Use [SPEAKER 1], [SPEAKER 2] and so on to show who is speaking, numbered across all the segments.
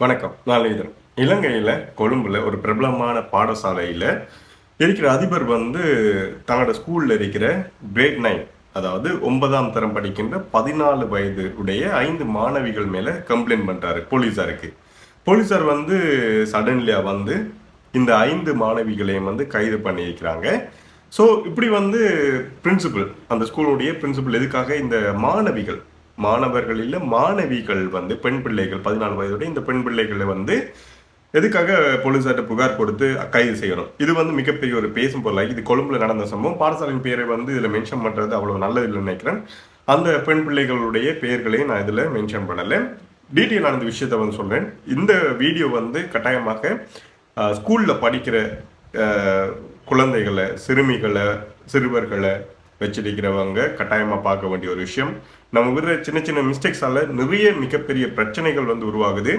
[SPEAKER 1] வணக்கம். நான் இதன் இலங்கையில் கொழும்புல ஒரு பிரபலமான பாடசாலையில் இருக்கிற அதிபர் வந்து தன்னோட ஸ்கூலில் இருக்கிற கிரேட் நைன் அதாவது ஒன்பதாம் தரம் படிக்கின்ற பதினாலு வயது உடைய ஐந்து மாணவிகள் மேலே கம்ப்ளைண்ட் பண்ணுறாரு போலீஸாருக்கு போலீஸார் வந்து சடன்லியாக வந்து இந்த ஐந்து மாணவிகளையும் வந்து கைது பண்ணியிருக்கிறாங்க ஸோ இப்படி வந்து பிரின்சிபல் அந்த ஸ்கூலுடைய பிரின்சிபல் எதுக்காக இந்த மாணவிகள் மாணவர்கள் மாணவிகள் வந்து பெண் பிள்ளைகள் பதினாலு வயதுடைய இந்த பெண் பிள்ளைகளை வந்து எதுக்காக போலீஸார்ட்ட புகார் கொடுத்து கைது செய்யணும்? இது வந்து மிகப்பெரிய ஒரு பேசும் பொருளாகி இது கொழும்புல நடந்த சம்பவம். பாடசாலையின் பேரை வந்து இதுல மென்ஷன் பண்றது அவ்வளவு நல்லது இல்லைன்னு நினைக்கிறேன். அந்த பெண் பிள்ளைகளுடைய பெயர்களையும் நான் இதுல மென்ஷன் பண்ணலை. டீட்டெயில் அந்த விஷயத்த வந்து சொல்றேன். இந்த வீடியோ வந்து கட்டாயமாக ஸ்கூல்ல படிக்கிற குழந்தைகளை சிறுமிகளை சிறுவர்களை வச்சிருக்கிறவங்க கட்டாயமாக பார்க்க வேண்டிய ஒரு விஷயம். நம்ம விடுற சின்ன சின்ன மிஸ்டேக்ஸால நிறைய மிகப்பெரிய பிரச்சனைகள் வந்து உருவாகுது.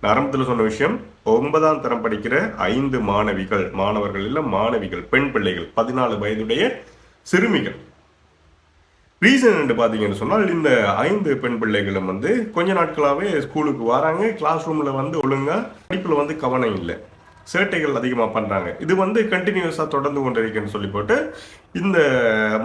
[SPEAKER 1] நான் ஆரம்பத்தில் சொன்ன விஷயம் ஒன்பதாம் தரம் படிக்கிற ஐந்து மாணவிகள் மாணவர்கள் இல்லை மாணவிகள் பெண் பிள்ளைகள் பதினாலு வயதுடைய சிறுமிகள். ரீசன் என்று பார்த்தீங்கன்னு சொன்னால் இந்த ஐந்து பெண் பிள்ளைகளும் வந்து கொஞ்ச நாட்களாகவே ஸ்கூலுக்கு வராங்க கிளாஸ் ரூமில் வந்து ஒழுங்காக படிப்பில் வந்து கவனம் இல்லை. சேட்டைகள் அதிகமாக பண்ணுறாங்க இது வந்து கண்டினியூஸாக தொடர்ந்து கொண்டிருக்குன்னு சொல்லி போட்டு இந்த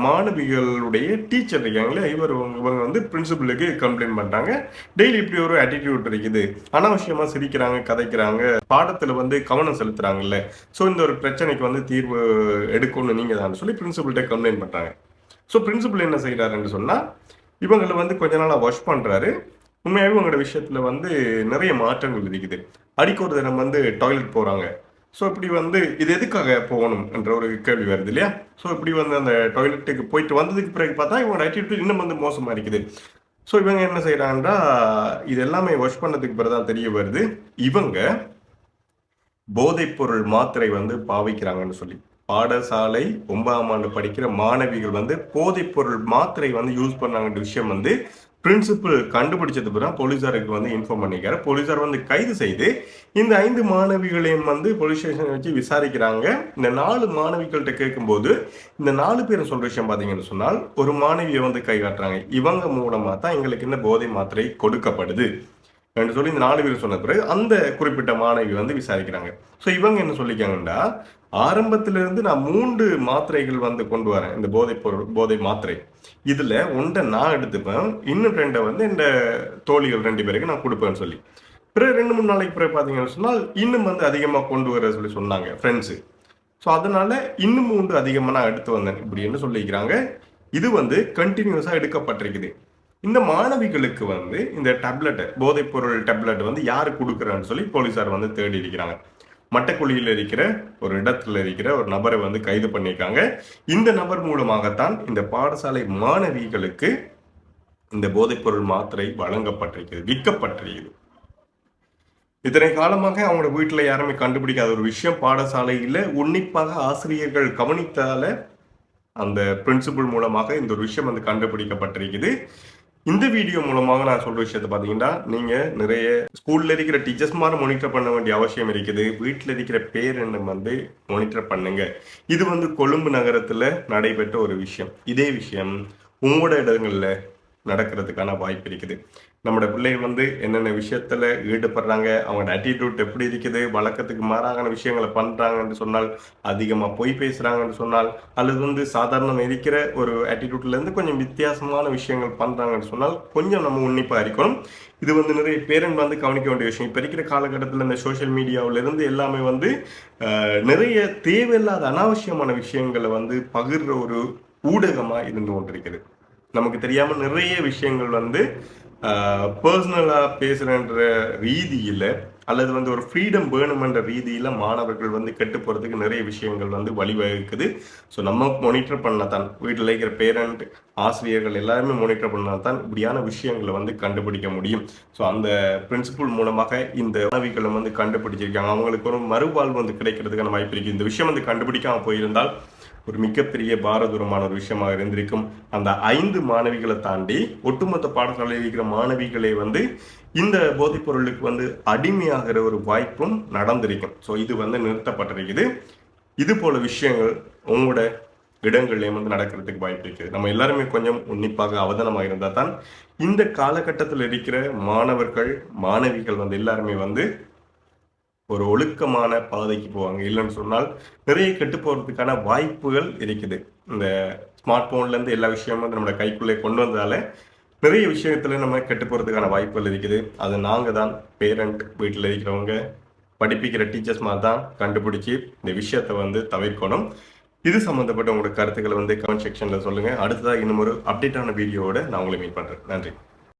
[SPEAKER 1] மாணவிகளுடைய டீச்சர் இருக்காங்களே இவர் இவங்க வந்து பிரின்சிபலுக்கு கம்ப்ளைண்ட் பண்ணுறாங்க டெய்லி இப்படி ஒரு ஆட்டிடியூட் இருக்குது. அனாவசியமாக சிரிக்கிறாங்க கதைக்கிறாங்க. பாடத்தில் வந்து கவனம் செலுத்துகிறாங்கல்ல ஸோ இந்த ஒரு பிரச்சனைக்கு வந்து தீர்வு எடுக்கணும்னு நீங்கள் தான் சொல்லி பிரின்சிபல்கிட்ட கம்ப்ளைண்ட் பண்ணுறாங்க ஸோ பிரின்சிபல் என்ன செய்கிறாருன்னு சொன்னால் இவங்களை வந்து கொஞ்ச நாளாக வாஷ் பண்ணுறாரு உண்மையாகவே உங்களோட விஷயத்தில் வந்து நிறைய மாற்றங்கள் இருக்குது. அடிக்க ஒரு தினம் வந்து டாய்லெட் போகிறாங்க ஸோ இப்படி வந்து இது எதுக்காக போகணும் என்ற ஒரு கேள்வி வருது இல்லையா? ஸோ இப்படி வந்து அந்த டாய்லெட்டுக்கு போயிட்டு வந்ததுக்கு பிறகு பார்த்தா இவங்களோட ஆட்டிடியூட் இன்னும் வந்து மோசமாக இருக்குது. ஸோ இவங்க என்ன செய்கிறாங்கன்னா இது எல்லாமே வாஷ் பண்ணதுக்கு பிறகு தான் தெரிய வருது. இவங்க போதைப்பொருள் மாத்திரை வந்து பாவிக்கிறாங்கன்னு சொல்லி. பாடசாலை ஒன்பதாம் ஆண்டு படிக்கிற மாணவிகள் வந்து போதைப்பொருள் மாத்திரை வந்து யூஸ் பண்ணாங்கன்ற விஷயம் வந்து பிரின்சிபல் கண்டுபிடிச்சது பிறகு போலீசாருக்கு வந்து இன்ஃபார்ம் பண்ணிக்கிறார் போலீசார் வந்து கைது செய்து இந்த ஐந்து மாணவிகளையும் வந்து போலீஸ் ஸ்டேஷன் வச்சு விசாரிக்கிறாங்க. இந்த நாலு மாணவிகள்கிட்ட கேட்கும்போது இந்த நாலு பேர் சொல்ற விஷயம் பார்த்தீங்கன்னு சொன்னால் ஒரு மாணவியை வந்து கை காட்டுறாங்க. இவங்க மூலமா தான் எங்களுக்கு இந்த போதை மாத்திரை கொடுக்கப்படுது. என்று சொல்லி இந்த நாலு பேர் சொன்ன பிறகு அந்த குறிப்பிட்ட மாணவி வந்து விசாரிக்கிறாங்க. ஸோ இவங்க என்ன சொல்லிக்காங்கன்னா ஆரம்பத்திலிருந்து நான் மூன்று மாத்திரைகள் வந்து கொண்டு வரேன் இந்த போதை பொருள் போதை மாத்திரை. இதில் ஒன்றை நான் எடுத்துப்பேன் இன்னும் ரெண்டை வந்து இந்த தோழிகள் ரெண்டு பேருக்கு நான் கொடுப்பேன்னு சொல்லி. பிறகு ரெண்டு மூணு நாளைக்கு பிறகு பார்த்தீங்கன்னு சொன்னால் இன்னும் வந்து அதிகமாக கொண்டு வர சொல்லி சொன்னாங்க ஃப்ரெண்ட்ஸு ஸோ அதனால இன்னும் மூன்று அதிகமாக நான் எடுத்து வந்தேன் இப்படின்னு சொல்லிக்கிறாங்க. இது வந்து கண்டினியூஸாக எடுக்கப்பட்டிருக்குது. இந்த மாணவிகளுக்கு வந்து இந்த டேப்லெட் போதைப்பொருள் டேப்லெட் வந்து யாரு கொடுக்குறான்னு சொல்லி போலீஸார் வந்து தேடி இருக்கிறாங்க. மட்டக்குழியில் இருக்கிற ஒரு இடத்துல இருக்கிற ஒரு நபரை வந்து கைது பண்ணியிருக்காங்க. இந்த நபர் மூலமாகத்தான் இந்த பாடசாலை மாணவிகளுக்கு இந்த போதைப்பொருள் மாத்திரை வழங்கப்பட்டிருக்கிறது விற்கப்பட்டிருக்கிறது இத்தனை காலமாக அவங்களோட வீட்டில் யாருமே கண்டுபிடிக்காத ஒரு விஷயம் பாடசாலையில் உன்னிப்பாக ஆசிரியர்கள் கவனித்தால அந்த பிரின்சிபல் மூலமாக இந்த ஒரு விஷயம் வந்து கண்டுபிடிக்கப்பட்டிருக்குது. இந்த வீடியோ மூலமாக நான் சொல்ற விஷயத்தை பார்த்தீங்கன்னா நீங்க நிறைய ஸ்கூல்ல இருக்கிற டீச்சர்ஸ் மாதிரி மானிட்டர் பண்ண வேண்டிய அவசியம் இருக்குது. வீட்டில் இருக்கிற பேரண்டம் வந்து மானிட்டர் பண்ணுங்க. இது வந்து கொழும்பு நகரத்துல நடைபெற்ற ஒரு விஷயம். இதே விஷயம் உங்களோட இடங்கள்ல நடக்கிறதுக்கான வாய்ப்பு இருக்குது. நம்மளோட பிள்ளைகள் வந்து என்னென்ன விஷயத்துல ஈடுபடுறாங்க அவங்களோட ஆட்டிடியூட் எப்படி இருக்குது வழக்கத்துக்கு மாறான விஷயங்களை பண்றாங்கன்னு சொன்னால் அதிகமா பொய் பேசுறாங்கன்னு சொன்னால் அல்லது வந்து சாதாரணம் இருக்கிற ஒரு ஆட்டிடியூட்ல இருந்து கொஞ்சம் வித்தியாசமான விஷயங்கள் பண்றாங்கன்னு சொன்னால் கொஞ்சம் நம்ம உன்னிப்பா இருக்கணும் இது வந்து நிறைய பேரண்ட் வந்து கவனிக்க வேண்டிய விஷயம். இப்போ இருக்கிற காலகட்டத்தில் இந்த சோஷியல் மீடியாவிலேருந்து எல்லாமே வந்து நிறைய தேவையில்லாத அனாவசியமான விஷயங்களை வந்து பகிர்ற ஒரு ஊடகமாக இருந்து கொண்டிருக்கிறது நமக்கு தெரியாம நிறைய விஷயங்கள் வந்து பர்சனலாக பேசுகிறன்ற ரீதியில் அல்லது வந்து ஒரு ஃப்ரீடம் வேணுமென்ற ரீதியில் மாணவர்கள் வந்து கெட்டு போகிறதுக்கு நிறைய விஷயங்கள் வந்து வழிவகுக்குது. ஸோ நம்ம மானிட்டர் பண்ணால் தான் வீட்டில் இருக்கிற பேரண்ட் ஆசிரியர்கள் எல்லாருமே மானிட்டர் பண்ணால் தான் இப்படியான விஷயங்களை வந்து கண்டுபிடிக்க முடியும். ஸோ அந்த பிரின்சிபல் மூலமாக இந்த மாணவிகளை வந்து கண்டுபிடிச்சிருக்காங்க. அவங்களுக்கு ஒரு மறுவாழ்வு வந்து கிடைக்கிறதுக்கான வாய்ப்பு இருக்குது இந்த விஷயம் வந்து கண்டுபிடிக்காமல் போயிருந்தால் ஒரு மிகப்பெரிய பாரதூரமான ஒரு விஷயமாக இருந்திருக்கும். அந்த ஐந்து மாணவிகளை தாண்டி ஒட்டுமொத்த பாடசாலையில் இருக்கிற மாணவிகளை வந்து இந்த போதைப் பொருளுக்கு வந்து அடிமையாகிற ஒரு வாய்ப்பும் நடந்திருக்கும். ஸோ இது வந்து நிறுத்தப்பட்டிருக்குது. இது போல விஷயங்கள் உங்களோட இடங்கள்லயும் வந்து நடக்கிறதுக்கு வாய்ப்பு இருக்குது. நம்ம எல்லாருமே கொஞ்சம் உன்னிப்பாக அவதானமாக இருந்தால் தான் இந்த காலகட்டத்தில் இருக்கிற மாணவர்கள் மாணவிகள் வந்து எல்லாருமே வந்து ஒரு ஒழுக்கமான பாதைக்கு போவாங்க. இல்லைன்னு சொன்னால் நிறைய கெட்டு போகிறதுக்கான வாய்ப்புகள் இருக்குது. இந்த ஸ்மார்ட் ஃபோன்லேருந்து எல்லா விஷயமும் நம்மளோட கைக்குள்ளே கொண்டு வந்ததால நிறைய விஷயத்தில் நம்ம கெட்டு போகிறதுக்கான வாய்ப்புகள் இருக்குது. அது நாங்கள் தான் பேரண்ட் வீட்டில் இருக்கிறவங்க படிப்பிக்கிற டீச்சர்ஸ் மாதிரி தான் கண்டுபிடிச்சி இந்த விஷயத்தை வந்து தவிர்க்கணும். இது சம்மந்தப்பட்ட உங்களோட கருத்துக்களை வந்து கமெண்ட் செக்ஷனில் சொல்லுங்கள் அடுத்ததாக இன்னும் ஒரு அப்டேட்டான வீடியோவோட நான் உங்களை மீட் பண்ணுறேன் நன்றி.